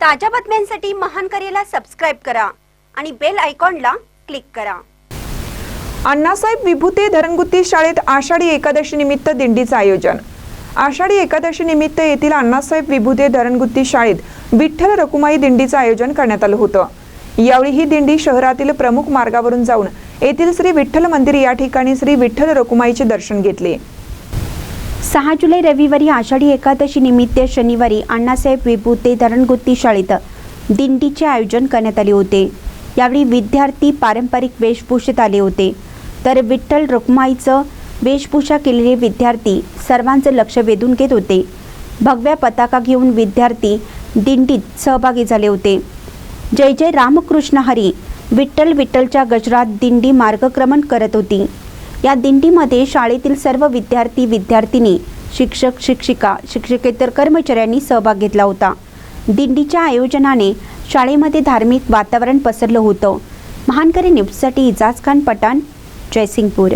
ताज्या बातम्यांसाठी महान करेला सबस्क्राईब करा आणि बेल आयकॉनला क्लिक करा. अण्णासाहेब विभूती धरणगुत्ती शाळेत आषाढी एकादशी निमित्त दिंडीचं आयोजन. आषाढी एकादशी निमित्त येथील अण्णासाहेब विभूते धरणगुत्ती शाळेत विठ्ठल रकुमाई दिंडीचं आयोजन करण्यात आलं होतं. यावेळी ही दिंडी शहरातील प्रमुख मार्गावरून जाऊन येथील श्री विठ्ठल मंदिर या ठिकाणी श्री विठ्ठल रकुमाईचे दर्शन घेतले. सहा जुलै रविवारी आषाढी एकादशी निमित्त शनिवारी अण्णासाहेब विभूते धरणगुत्ती शाळेत दिंडीचे आयोजन करण्यात आले होते. यावेळी विद्यार्थी पारंपरिक वेशभूषेत आले होते. तर विठ्ठल रुक्माईचं वेशभूषा केलेले विद्यार्थी सर्वांचं लक्ष वेधून घेत होते. भगव्या पताका घेऊन विद्यार्थी दिंडीत सहभागी झाले होते. जय जय रामकृष्ण हरी विठ्ठल विठ्ठलच्या गजरात दिंडी मार्गक्रमण करत होती. या दिंडीमध्ये शाळेतील सर्व विद्यार्थी विद्यार्थिनी शिक्षक शिक्षिका शिक्षकेतर कर्मचाऱ्यांनी सहभाग घेतला होता. दिंडीच्या आयोजनाने शाळेमध्ये धार्मिक वातावरण पसरलं होतं. महानकरी न्यूजसाठी इजाज खान पठाण जयसिंगपूर.